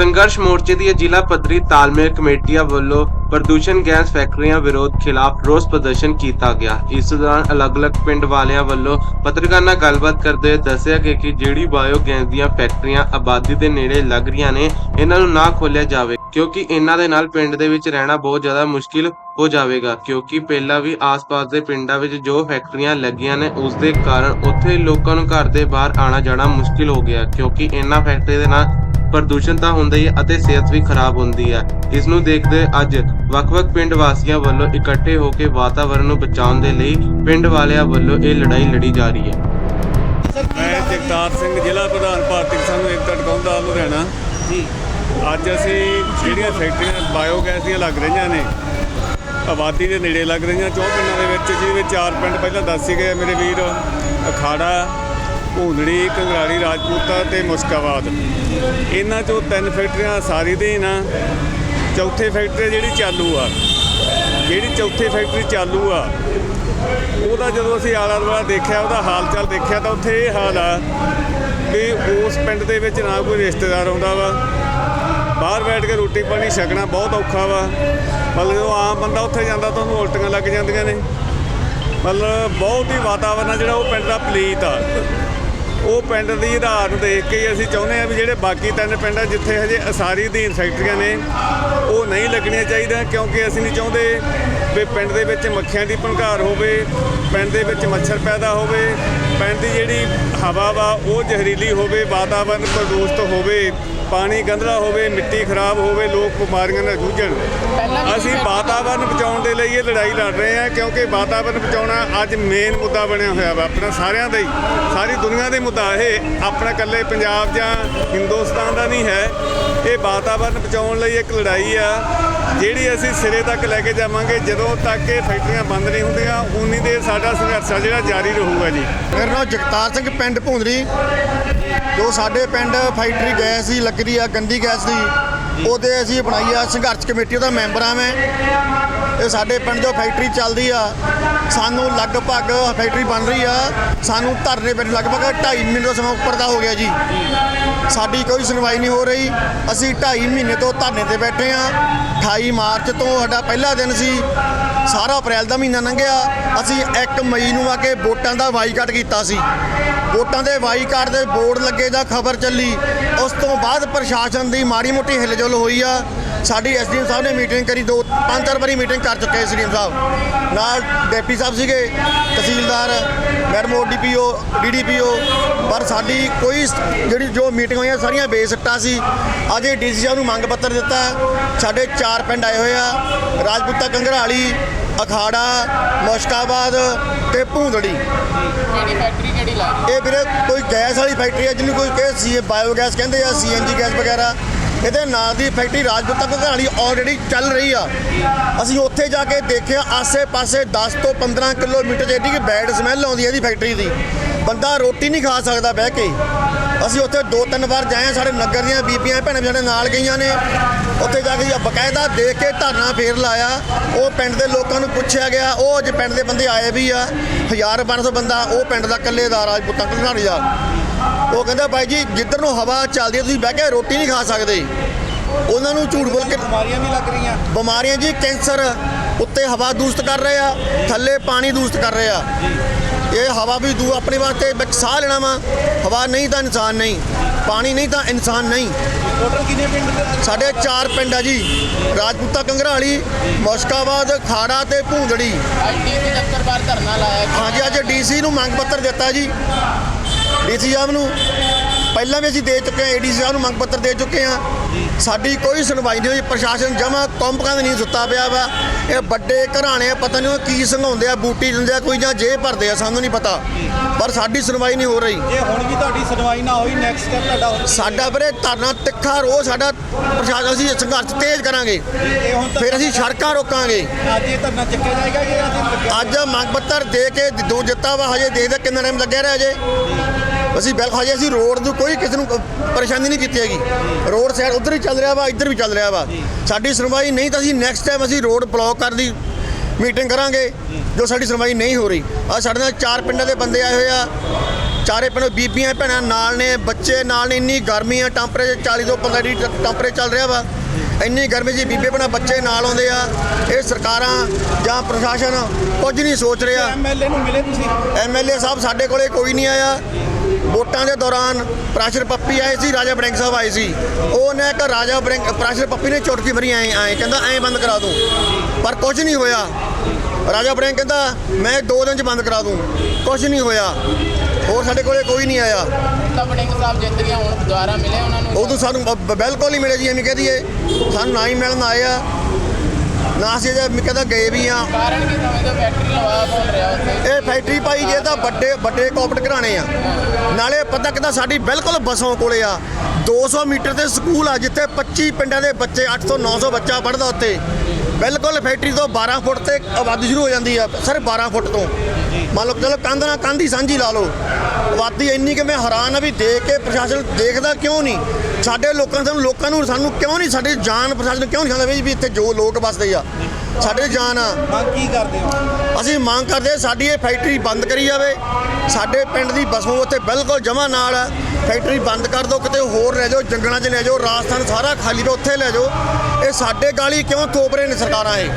ਸੰਘਰਸ਼ ਮੋਰਚੇ ਦੀ ਜ਼ਿਲ੍ਹਾ ਪੱਧਰੀ ਤਾਲਮੇਲ ਕਮੇਟੀਆਂ ਵੱਲੋਂ ਪ੍ਰਦੂਸ਼ਣ ਗੈਸ ਫੈਕਟਰੀਆਂ ਵਿਰੋਧ ਖਿਲਾਫ ਰੋਸ ਪ੍ਰਦਰਸ਼ਨ ਕੀਤਾ ਗਿਆ। ਇਸ ਦੌਰਾਨ ਅਲੱਗ-ਅਲੱਗ ਪਿੰਡ ਵਾਲਿਆਂ ਵੱਲੋਂ ਪੱਤਰਕਾਰਾਂ ਨਾਲ ਗੱਲਬਾਤ ਕਰਦੇ ਹੋਏ ਦੱਸਿਆ ਗਿਆ ਕਿ ਜਿਹੜੀ ਬਾਇਓ ਗੈਸ ਦੀਆਂ ਫੈਕਟਰੀਆਂ ਆਬਾਦੀ ਦੇ ਨੇੜੇ ਲੱਗ ਰਹੀਆਂ ਨੇ, ਇਹਨਾਂ ਨੂੰ ਨਾ ਖੋਲਿਆ ਜਾਵੇ, ਕਿਉਂਕਿ ਇਹਨਾਂ ਦੇ ਨਾਲ ਪਿੰਡ ਦੇ ਵਿੱਚ ਰਹਿਣਾ ਬਹੁਤ ਜ਼ਿਆਦਾ ਮੁਸ਼ਕਿਲ ਹੋ ਜਾਵੇਗਾ, ਕਿਉਂਕਿ ਪਹਿਲਾਂ ਵੀ ਆਸ-ਪਾਸ ਦੇ ਪਿੰਡਾਂ ਵਿੱਚ ਜੋ ਫੈਕਟਰੀਆਂ ਲੱਗੀਆਂ ਨੇ, ਉਸ ਦੇ ਕਾਰਨ ਉੱਥੇ ਲੋਕਾਂ ਨੂੰ ਘਰ ਦੇ ਬਾਹਰ ਆਣਾ ਜਾਣਾ ਮੁਸ਼ਕਿਲ ਹੋ ਗਿਆ, ਕਿਉਂਕਿ ਇਹਨਾਂ ਫੈਕਟਰੀ ਦੇ ਨਾਲ ਪ੍ਰਦੂਸ਼ਣ ਤਾਂ ਹੁੰਦਾ ਹੀ ਹੈ ਅਤੇ ਸਿਹਤ ਵੀ ਖਰਾਬ ਹੁੰਦੀ ਹੈ। ਇਸ ਨੂੰ ਦੇਖਦੇ ਅੱਜ ਵੱਖ-ਵੱਖ ਪਿੰਡ ਵਾਸੀਆਂ ਵੱਲੋਂ ਇਕੱਠੇ ਹੋ ਕੇ ਵਾਤਾਵਰਣ ਨੂੰ ਬਚਾਉਣ ਦੇ ਲਈ ਪਿੰਡ ਵਾਲਿਆਂ ਵੱਲੋਂ ਇਹ ਲੜਾਈ ਲੜੀ ਜਾ ਰਹੀ ਹੈ। ਮੈਂ ਜਗਤਾਰ ਸਿੰਘ ਜ਼ਿਲ੍ਹਾ ਪ੍ਰਧਾਨ ਭਾਰਤੀ ਕਿਸਾਨ ਏਕਤਾ ਟਿਕਾਉਂਦਾ ਲੁਧਿਆਣਾ। ਜੀ। ਅੱਜ ਅਸੀਂ ਜਿਹੜੀਆਂ ਫੈਕਟਰੀਆਂ ਬਾਇਓਗੈਸ ਦੀਆਂ ਲੱਗ ਰਹੀਆਂ ਨੇ ਆਬਾਦੀ ਦੇ ਨੇੜੇ ਲੱਗ ਰਹੀਆਂ ਚੌਂ ਪਿੰਡਾਂ ਦੇ ਵਿੱਚ ਜਿਹਦੇ ਵਿੱਚ ਚਾਰ ਪਿੰਡ ਪਹਿਲਾਂ ਦੱਸ ਹੀ ਗਏ ਮੇਰੇ ਵੀਰ ਅਖਾੜਾ ਭੂੰਦੜੀ ਕੰਗਰਾੜੀ ਰਾਜਪੂਤਾ ਤੇ ਮੁਸਕਾਬਾਦ। ਇਹਨਾਂ ਚੋਂ ਤਿੰਨ ਫੈਕਟਰੀਆਂ ਸਾਰੀ ਦੇ ਨਾ, ਚੌਥੇ ਫੈਕਟਰੀ ਜਿਹੜੀ ਚਾਲੂ ਆ। ਜਿਹੜੀ ਚੌਥੇ ਫੈਕਟਰੀ ਚਾਲੂ ਆ, ਉਹਦਾ ਜਦੋਂ ਅਸੀਂ ਆਲਾ ਦੁਆਲਾ ਦੇਖਿਆ, ਉਹਦਾ ਹਾਲ ਚਾਲ ਦੇਖਿਆ, ਤਾਂ ਉੱਥੇ ਇਹ ਹਾਲ ਆ ਕਿ ਉਸ ਪਿੰਡ ਦੇ ਵਿੱਚ ਨਾ ਕੋਈ ਰਿਸ਼ਤੇਦਾਰ ਆਉਂਦਾ ਵਾ। ਬਾਹਰ ਬੈਠ ਕੇ ਰੋਟੀ ਪਾਣੀ ਛਕਣਾ ਬਹੁਤ ਔਖਾ ਵਾ। ਮਤਲਬ ਜਦੋਂ ਆਮ ਬੰਦਾ ਉੱਥੇ ਜਾਂਦਾ, ਤਾਂ ਉਹਨੂੰ ਉਲਟੀਆਂ ਲੱਗ ਜਾਂਦੀਆਂ ਨੇ। ਮਤਲਬ ਬਹੁਤ ਹੀ ਵਾਤਾਵਰਨ ਆ ਜਿਹੜਾ ਉਹ ਪਿੰਡ ਦਾ ਪਲੀਤ ਆ। ਉਹ ਪਿੰਡ ਦੀ ਆਧਾਰ ਨੂੰ ਦੇਖ ਕੇ ਅਸੀਂ ਚਾਹੁੰਦੇ ਆ ਵੀ ਜਿਹੜੇ ਬਾਕੀ ਤਿੰਨ ਪਿੰਡ ਆ ਜਿੱਥੇ ਹਜੇ ਅਸਾਰੀ ਅਧੀਨ ਫੈਕਟਰੀਆਂ ਨੇ, ਉਹ ਨਹੀਂ ਲੱਗਣੀਆਂ ਚਾਹੀਦੀਆਂ ਕਿਉਂਕਿ ਅਸੀਂ ਨਹੀਂ ਚਾਹੁੰਦੇ ਵੀ ਪਿੰਡ ਦੇ ਵਿੱਚ ਮੱਖੀਆਂ ਦੀ ਭੰਕਾਰ ਹੋਵੇ, ਪਿੰਡ ਦੇ ਵਿੱਚ ਮੱਛਰ ਪੈਦਾ ਹੋਵੇ, ਪਿੰਡ ਦੀ ਜਿਹੜੀ ਹਵਾ ਵਾ ਉਹ ਜ਼ਹਿਰੀਲੀ ਹੋਵੇ, ਵਾਤਾਵਰਨ ਪ੍ਰਦੂਸ਼ਿਤ ਹੋਵੇ। ਪਾਣੀ ਗੰਧਲਾ ਹੋਵੇ ਮਿੱਟੀ ਖਰਾਬ ਹੋਵੇ ਲੋਕ ਬਿਮਾਰੀਆਂ ਨਾਲ ਜੂਝਣ। ਅਸੀਂ ਵਾਤਾਵਰਨ ਬਚਾਉਣ ਦੇ ਲਈ ਇਹ ਲੜਾਈ ਲੜ ਰਹੇ ਹਾਂ ਕਿਉਂਕਿ ਵਾਤਾਵਰਨ ਬਚਾਉਣਾ ਅੱਜ ਮੇਨ ਮੁੱਦਾ ਬਣਿਆ ਹੋਇਆ ਵਾ ਆਪਣਾ ਸਾਰਿਆਂ ਦਾ ਹੀ। ਸਾਰੀ ਦੁਨੀਆ ਦੇ ਮੁੱਦਾ ਇਹ ਆਪਣਾ ਇਕੱਲੇ ਪੰਜਾਬ ਜਾਂ ਹਿੰਦੁਸਤਾਨ ਦਾ ਨਹੀਂ ਹੈ। ਇਹ ਵਾਤਾਵਰਨ ਬਚਾਉਣ ਲਈ ਇੱਕ ਲੜਾਈ ਆ ਜਿਹੜੀ ਅਸੀਂ ਸਿਰੇ ਤੱਕ ਲੈ ਕੇ ਜਾਵਾਂਗੇ ਜਦੋਂ ਤੱਕ ਇਹ ਫੈਕਟਰੀਆਂ ਬੰਦ ਨਹੀਂ ਹੁੰਦੀਆਂ ਉਨੀ ਦੇਰ ਸਾਡਾ ਸੰਘਰਸ਼ ਆ ਜਿਹੜਾ ਜਾਰੀ ਰਹੂਗਾ ਜੀ। ਮੇਰਾ ਨਾਮ ਜਗਤਾਰ ਸਿੰਘ ਪਿੰਡ ਭੁੰਦਰੀ। ਜੋ ਸਾਡੇ ਪਿੰਡ ਫੈਕਟਰੀ ਗੈਸ ਦੀ ਲੱਗ ਰਹੀ ਆ ਗੰਦੀ ਗੈਸ ਦੀ ਉਹਦੇ ਅਸੀਂ ਬਣਾਈ ਆ ਸੰਘਰਸ਼ ਕਮੇਟੀ ਉਹਦਾ ਮੈਂਬਰ ਆ ਮੈਂ। ਇਹ ਸਾਡੇ ਪਿੰਡ ਜੋ ਫੈਕਟਰੀ ਚੱਲਦੀ ਆ, ਸਾਨੂੰ ਲਗਭਗ ਫੈਕਟਰੀ ਬਣ ਰਹੀ ਆ। ਸਾਨੂੰ ਧਰਨੇ ਪੈਣ ਲਗਭਗ 2.5 ਮਹੀਨੇ ਤੋਂ ਸਮਾਂ ਉੱਪਰ ਦਾ ਹੋ ਗਿਆ ਜੀ। ਸਾਡੀ ਕੋਈ ਸੁਣਵਾਈ ਨਹੀਂ ਹੋ ਰਹੀ। ਅਸੀਂ 2.5 ਮਹੀਨੇ ਤੋਂ ਧਰਨੇ ਤੇ ਬੈਠੇ ਆ। 28 ਮਾਰਚ ਤੋਂ ਸਾਡਾ ਪਹਿਲਾ ਦਿਨ ਸੀ। ਸਾਰਾ ਅਪ੍ਰੈਲ ਦਾ ਮਹੀਨਾ ਲੰਘਿਆ। ਅਸੀਂ 1 ਮਈ ਨੂੰ ਆ ਕੇ ਵੋਟਾਂ ਦਾ ਬਾਈਕਾਟ ਕੀਤਾ ਸੀ। ਵੋਟਾਂ ਦੇ ਬਾਈਕਾਟ ਦੇ ਬੋਰਡ ਲੱਗੇ ਦਾ ਖਬਰ ਚੱਲੀ। ਉਸ ਤੋਂ ਬਾਅਦ ਪ੍ਰਸ਼ਾਸਨ ਦੀ ਮਾੜੀ ਮੋਟੀ ਹਿਲਜੁਲ ਹੋਈ ਆ। ਸਾਡੀ ਐਸਡੀਐਮ ਸਾਹਿਬ ਨੇ ਮੀਟਿੰਗ ਕਰੀ ਦੋ ਪੰਜ ਚਾਰ ਵਾਰੀ ਮੀਟਿੰਗ ਕਰ ਚੁੱਕੇ ਐਸਡੀਐਮ ਸਾਹਿਬ। ਨਾਲ ਡਿਪਟੀ ਸਾਹਿਬ ਸੀਗੇ ਤਹਿਸੀਲਦਾਰ ਮੈਡਮ ਓਡੀਪੀਓ ਡੀਡੀਪੀਓ ਪਰ ਸਾਡੀ ਕੋਈ ਜਿਹੜੀ ਜੋ ਮੀਟਿੰਗ ਹੋਈਆਂ ਸਾਰੀਆਂ ਬੇਸਿੱਟਾ ਸੀ। ਅੱਜ ਇਹ ਡੀਸੀ ਸਾਹਿਬ ਨੂੰ ਮੰਗ ਪੱਤਰ ਦਿੱਤਾ ਸਾਡੇ ਚਾਰ ਪਿੰਡ ਆਏ ਹੋਏ ਆ ਰਾਜਪੂਤਾ ਕੰਗਰਾਲੀ ਅਖਾੜਾ ਮੁਸ਼ਕਾਬਾਦ ਤੇ ਭੂੰਦੜੀ। ਕਿਹੜੀ ਫੈਕਟਰੀ ਕਿਹੜੀ ਲੱਗ ਇਹ ਵੀਰੇ ਕੋਈ ਗੈਸ ਵਾਲੀ ਫੈਕਟਰੀ ਹੈ ਜਿਹਨੂੰ ਕੋਈ ਕਹੇ ਸੀ ਬਾਇਓਗੈਸ ਕਹਿੰਦੇ ਆ ਸੀਐਨਜੀ ਗੈਸ ਵਗੈਰਾ। ਇਹਦੇ ਨਾਲ ਦੀ ਫੈਕਟਰੀ ਰਾਜਪੂਤਾਂ ਘਰਾਲੀ ਆਲਰੇਡੀ ਚੱਲ ਰਹੀ ਆ। ਅਸੀਂ ਉੱਥੇ ਜਾ ਕੇ ਦੇਖਿਆ ਆਸੇ-ਪਾਸੇ 10 ਤੋਂ 15 ਕਿਲੋਮੀਟਰ ਜਿਹੜੀ ਬੈਡ ਸਮੈਲ ਆਉਂਦੀ ਹੈ ਇਹਦੀ ਫੈਕਟਰੀ ਦੀ। ਬੰਦਾ ਰੋਟੀ ਨਹੀਂ ਖਾ ਸਕਦਾ ਬਹਿ ਕੇ। ਅਸੀਂ ਉੱਥੇ ਦੋ ਤਿੰਨ ਵਾਰ ਜਾਏ ਹਾਂ, ਸਾਡੇ ਨਗਰ ਦੀਆਂ ਬੀਬੀਆਂ ਭੈਣਾਂ ਵੀ ਸਾਡੇ ਨਾਲ ਗਈਆਂ ਨੇ। ਉੱਥੇ ਜਾ ਕੇ ਬਕਾਇਦਾ ਦੇਖ ਕੇ ਧਰਨਾ ਫੇਰ ਲਾਇਆ। ਉਹ ਪਿੰਡ ਦੇ ਲੋਕਾਂ ਨੂੰ ਪੁੱਛਿਆ ਗਿਆ ਉਹ ਅੱਜ ਪਿੰਡ ਦੇ ਬੰਦੇ ਆਏ ਵੀ ਆ। 1500 ਬੰਦਾ ਉਹ ਪਿੰਡ ਦਾ ਇਕੱਲੇ ਦਾ ਰਾਜਪੂਤਾਂ ਘਰਾਣੀ ਦਾ। ਉਹ ਕਹਿੰਦਾ ਬਾਈ ਜੀ ਜਿੱਧਰ ਨੂੰ ਹਵਾ ਚੱਲਦੀ ਹੈ ਤੁਸੀਂ ਬਹਿ ਕੇ ਰੋਟੀ ਨਹੀਂ ਖਾ ਸਕਦੇ। ਉਹਨਾਂ ਨੂੰ ਝੂਠ ਬੋਲ ਕੇ ਬਿਮਾਰੀਆਂ ਵੀ ਲੱਗ ਰਹੀਆਂ। ਬਿਮਾਰੀਆਂ ਜੀ ਕੈਂਸਰ ਉੱਤੇ ਹਵਾ ਦੂਸ਼ਿਤ ਕਰ ਰਹੇ ਆ ਥੱਲੇ ਪਾਣੀ ਦੂਸ਼ਿਤ ਕਰ ਰਹੇ ਆ। ਇਹ ਹਵਾ ਵੀ ਦੂ ਆਪਣੇ ਵਾਸਤੇ ਵਿੱਚ ਸਾਹ ਲੈਣਾ ਵਾ। ਹਵਾ ਨਹੀਂ ਤਾਂ ਇਨਸਾਨ ਨਹੀਂ ਪਾਣੀ ਨਹੀਂ ਤਾਂ ਇਨਸਾਨ ਨਹੀਂ। ਟੋਟਲ ਕਿੰਨੇ ਪਿੰਡ ਸਾਡੇ ਚਾਰ ਪਿੰਡ ਆ ਜੀ। ਰਾਜਪੂਤਾ ਕੰਗਰਾਲੀ ਮੁਸ਼ਕਾਬਾਦ ਖਾੜਾ ਤੇ ਭੂੰਦੜੀ। ਬਾਹਰ ਧਰਨਾ ਲਾਇਆ। ਹਾਂਜੀ ਅੱਜ ਡੀਸੀ ਨੂੰ ਮੰਗ ਪੱਤਰ ਦਿੱਤਾ ਜੀ। ਡੀਸੀ ਸਾਹਿਬ ਨੂੰ। ਪਹਿਲਾਂ ਵੀ ਅਸੀਂ ਦੇ ਚੁੱਕੇ ਹਾਂ ਏਡੀਸੀ ਸਾਹਿਬ ਨੂੰ ਮੰਗ ਪੱਤਰ ਦੇ ਚੁੱਕੇ ਹਾਂ। ਸਾਡੀ ਕੋਈ ਸੁਣਵਾਈ ਨਹੀਂ ਹੋਈ ਪ੍ਰਸ਼ਾਸਨ ਜਮਾ ਕੰਪਕਾਂ ਦੇ ਨਹੀਂ ਸੁੱਤਾ ਪਿਆ ਵਾ। ਇਹ ਵੱਡੇ ਘਰਾਣੇ ਆ, ਪਤਾ ਨਹੀਂ ਉਹ ਕੀ ਸੰਘਾਉਂਦੇ ਆ ਬੂਟੀ ਦਿੰਦੇ ਆ ਕੋਈ ਜਾਂ ਜੇ ਭਰਦੇ ਆ ਸਾਨੂੰ ਨਹੀਂ ਪਤਾ। ਪਰ ਸਾਡੀ ਸੁਣਵਾਈ ਨਹੀਂ ਹੋ ਰਹੀ। ਜੇ ਹੁਣ ਵੀ ਤੁਹਾਡੀ ਸੁਣਵਾਈ ਨਾ ਹੋਈ ਨੈਕਸਟ ਸਟੈਪ ਤੁਹਾਡਾ ਸਾਡਾ ਵੀਰੇ ਧਰਨਾ ਤਿੱਖਾ ਰੋ ਸਾਡਾ ਪ੍ਰਸ਼ਾਸਨ ਅਸੀਂ ਸੰਘਰਸ਼ ਤੇਜ਼ ਕਰਾਂਗੇ। ਫਿਰ ਅਸੀਂ ਸੜਕਾਂ ਰੋਕਾਂਗੇ। ਅੱਜ ਇਹ ਧਰਨਾ ਚੱਕਿਆ ਜਾਏਗਾ ਕਿ ਅੱਜ ਮੰਗ ਪੱਤਰ ਦੇ ਕੇ ਦੋ ਦਿੱਤਾ ਵਾ ਹਜੇ ਦੇਖਦੇ ਕਿੰਨਾ ਟਾਈਮ ਲੱਗਿਆ ਰਿਹਾ ਹਜੇ ਅਸੀਂ ਬਿਲਕੁਲ ਹਜੇ ਅਸੀਂ ਰੋਡ ਨੂੰ ਕੋਈ ਕਿਸੇ ਨੂੰ ਪਰੇਸ਼ਾਨੀ ਨਹੀਂ ਕੀਤੀ ਹੈਗੀ। ਰੋਡ ਸਾਈਡ ਉਧਰ ਵੀ ਚੱਲ ਰਿਹਾ ਵਾ ਇੱਧਰ ਵੀ ਚੱਲ ਰਿਹਾ ਵਾ। ਸਾਡੀ ਸੁਣਵਾਈ ਨਹੀਂ ਤਾਂ ਅਸੀਂ ਨੈਕਸਟ ਟਾਈਮ ਅਸੀਂ ਰੋਡ ਬਲੌਕ ਕਰਨ ਦੀ ਮੀਟਿੰਗ ਕਰਾਂਗੇ ਜੋ ਸਾਡੀ ਸੁਣਵਾਈ ਨਹੀਂ ਹੋ ਰਹੀ। ਆ ਸਾਡੇ ਨਾਲ ਚਾਰ ਪਿੰਡਾਂ ਦੇ ਬੰਦੇ ਆਏ ਹੋਏ ਆ। ਚਾਰੇ ਪਿੰਡ ਬੀਬੀਆਂ ਭੈਣਾਂ ਨਾਲ ਨੇ ਬੱਚੇ ਨਾਲ ਨੇ ਇੰਨੀ ਗਰਮੀ ਆ ਟੈਂਪਰੇਚਰ 40 ਤੋਂ 45 ਡਿਗਰੀ ਟੈਂਪਰੇਚਰ ਚੱਲ ਰਿਹਾ ਵਾ। ਇੰਨੀ ਗਰਮੀ 'ਚ ਬੀਬੇ ਭੈਣਾਂ ਬੱਚੇ ਨਾਲ ਆਉਂਦੇ ਆ। ਇਹ ਸਰਕਾਰਾਂ ਜਾਂ ਪ੍ਰਸ਼ਾਸਨ ਕੁਝ ਨਹੀਂ ਸੋਚ ਰਿਹਾ। ਐਮਐਲਏ ਨੂੰ ਮਿਲੇ ਤੁਸੀਂ? ਐਮਐਲਏ ਸਾਹਿਬ ਸਾਡੇ ਕੋਲੇ ਕੋਈ ਨਹੀਂ ਆਇਆ। ਵੋਟਾਂ ਦੇ ਦੌਰਾਨ ਪ੍ਰੈਸ਼ਰ ਪੱਪੀ ਆਏ ਸੀ ਰਾਜਾ ਬੜਿੰਗ ਸਾਹਿਬ ਆਏ ਸੀ। ਉਹਨੇ ਇੱਕ ਰਾਜਾ ਬੜਿੰਗ ਪ੍ਰੈਸ਼ਰ ਪੱਪੀ ਨੇ ਚੁਟਕੀ ਭਰੀ ਆਏ ਆਏ ਕਹਿੰਦਾ ਐਂ ਬੰਦ ਕਰਾ ਦੂੰ। ਪਰ ਕੁਝ ਨਹੀਂ ਹੋਇਆ। ਰਾਜਾ ਬੜਿੰਗ ਕਹਿੰਦਾ ਮੈਂ ਦੋ ਦਿਨ ਚ ਬੰਦ ਕਰਾ ਦੂੰ। ਕੁਝ ਨਹੀਂ ਹੋਇਆ। ਹੋਰ ਸਾਡੇ ਕੋਲੇ ਕੋਈ ਨਹੀਂ ਆਇਆ। ਤਾਂ ਵੜਿੰਗ ਸਾਹਿਬ ਜਿੱਤ ਗਿਆ ਹੁਣ ਦੁਬਾਰਾ ਮਿਲੇ ਉਹਨਾਂ ਨੂੰ। ਉਦੋਂ ਸਾਨੂੰ ਬ- ਬ- ਬਿਲਕੁਲ ਨਹੀਂ ਮਿਲੇ ਜੀ ਐਵੇਂ ਕਹਦੀਏ ਸਾਨੂੰ ਨਾ ਹੀ ਮਿਲਣ ਆਏ ਆ। ਨਾ ਅਸੀਂ ਜੇ ਕਹਿੰਦਾ ਗਏ ਵੀ ਆ ਕਾਰਨ ਕੀ ਸਮਝਦੇ ਫੈਕਟਰੀ ਲਵਾ ਕੌਣ ਰਿਹਾ ਉੱਥੇ? ਇਹ ਫੈਕਟਰੀ ਭਾਈ ਜੇ ਤਾਂ ਵੱਡੇ ਵੱਡੇ ਕਾਰਪੋਰੇਟ ਘਰਾਣੇ ਆ। ਨਾਲੇ ਪਤਾ ਕਿਦਾ ਸਾਡੀ ਬਿਲਕੁਲ ਬਸੋਂ ਕੋਲੇ ਆ। 200 ਮੀਟਰ ਤੇ ਸਕੂਲ ਆ ਜਿੱਥੇ 25 ਪਿੰਡਾਂ ਦੇ ਬੱਚੇ 800 900 ਬੱਚਾ ਪੜਦਾ ਉੱਥੇ। ਬਿਲਕੁਲ ਫੈਕਟਰੀ ਤੋਂ 12 ਫੁੱਟ ਤੇ ਆਬਾਦੀ ਸ਼ੁਰੂ ਹੋ ਜਾਂਦੀ ਆ ਸਿਰਫ 12 ਫੁੱਟ ਤੋਂ। ਮੰਨ ਲਓ ਚਲੋ ਕੰਧ ਨਾਲ ਕੰਧ ਹੀ ਸਾਂਝੀ ਲਾ ਲਓ। ਆਬਾਦੀ ਇੰਨੀ ਕਿ ਮੈਂ ਹੈਰਾਨ ਆ ਵੀ ਦੇਖ ਕੇ ਪ੍ਰਸ਼ਾਸਨ ਦੇਖਦਾ ਕਿਉਂ ਨਹੀਂ? ਸਾਡੇ ਲੋਕਾਂ ਸਾਨੂੰ ਲੋਕਾਂ ਨੂੰ ਸਾਨੂੰ ਕਿਉਂ ਨਹੀਂ ਸਾਡੇ ਜਾਨ ਪ੍ਰਸ਼ਾਸਨ ਕਿਉਂ ਨਹੀਂ ਖਾਂਦਾ ਵੀ ਇੱਥੇ ਜੋ ਲੋਕ ਵੱਸਦੇ ਆ? ਸਾਡੇ ਜਾਨ ਆ। ਮੰਗ ਕੀ ਕਰਦੇ ਹੋ? ਅਸੀਂ ਮੰਗ ਕਰਦੇ ਸਾਡੀ ਇਹ ਫੈਕਟਰੀ ਬੰਦ ਕਰੀ ਜਾਵੇ। ਸਾਡੇ ਪਿੰਡ ਦੀ ਬਸੋਂ ਉੱਥੇ ਬਿਲਕੁਲ ਜਮਾ ਨਾਲ ਆ। ਫੈਕਟਰੀ ਬੰਦ ਕਰ ਦਿਓ ਕਿਤੇ ਹੋਰ ਲੈ ਜਾਓ ਜੰਗਲਾਂ 'ਚ ਲੈ ਜਾਓ ਰਾਜਸਥਾਨ ਸਾਰਾ ਖਾਲੀ ਪਿਆ ਉੱਥੇ ਲੈ ਜਾਓ। ਇਹ ਸਾਡੇ ਗਾਲੀ ਕਿਉਂ ਥੋਪ ਰਹੇ ਨੇ ਸਰਕਾਰਾਂ ਇਹ?